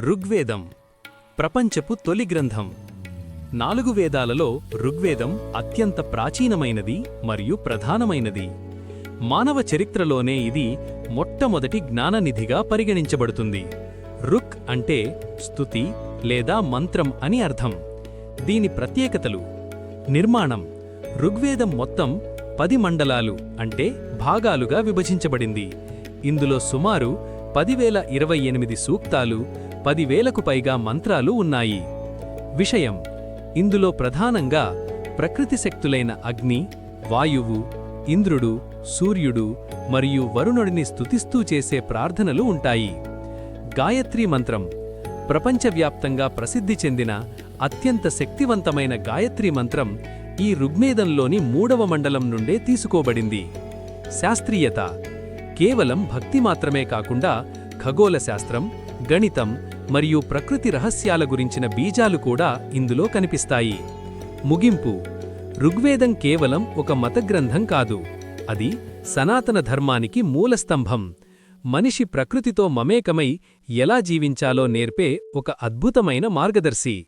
ఋగ్వేదం. ప్రపంచపు తొలి గ్రంథం. నాలుగు వేదాలలో ఋగ్వేదం అత్యంత ప్రాచీనమైనది మరియు ప్రధానమైనది. మానవ చరిత్రలోనే ఇది మొట్టమొదటి జ్ఞాననిధిగా పరిగణించబడుతుంది. రుక్ అంటే స్తుతి లేదా మంత్రం అని అర్థం. దీని ప్రత్యేకతలు. నిర్మాణం. ఋగ్వేదం మొత్తం పది మండలాలు అంటే భాగాలుగా విభజించబడింది. ఇందులో సుమారు పదివేల ఇరవై ఎనిమిది సూక్తాలు పదివేలకు పైగా మంత్రాలు ఉన్నాయి. విషయం ఇందులో ప్రధానంగా ప్రకృతి శక్తులైన అగ్ని వాయువు ఇంద్రుడు సూర్యుడు మరియు వరుణుడిని స్తుతిస్తూ చేసే ప్రార్థనలు ఉంటాయి. గాయత్రీ మంత్రం ప్రపంచవ్యాప్తంగా ప్రసిద్ధి చెందిన అత్యంత శక్తివంతమైన గాయత్రీ మంత్రం ఈ ఋగ్వేదంలోని మూడవ మండలం నుండే తీసుకోబడింది. శాస్త్రీయత కేవలం భక్తి మాత్రమే కాకుండా ఖగోళ శాస్త్రం గణితం మరియు ప్రకృతి రహస్యాల గురించిన బీజాలు కూడా ఇందులో కనిపిస్తాయి. ముగింపు. ఋగ్వేదం కేవలం ఒక మతగ్రంథం కాదు. అది సనాతన ధర్మానికి మూలస్తంభం మనిషి ప్రకృతితో మమేకమై ఎలా జీవించాలో నేర్పే ఒక అద్భుతమైన మార్గదర్శి.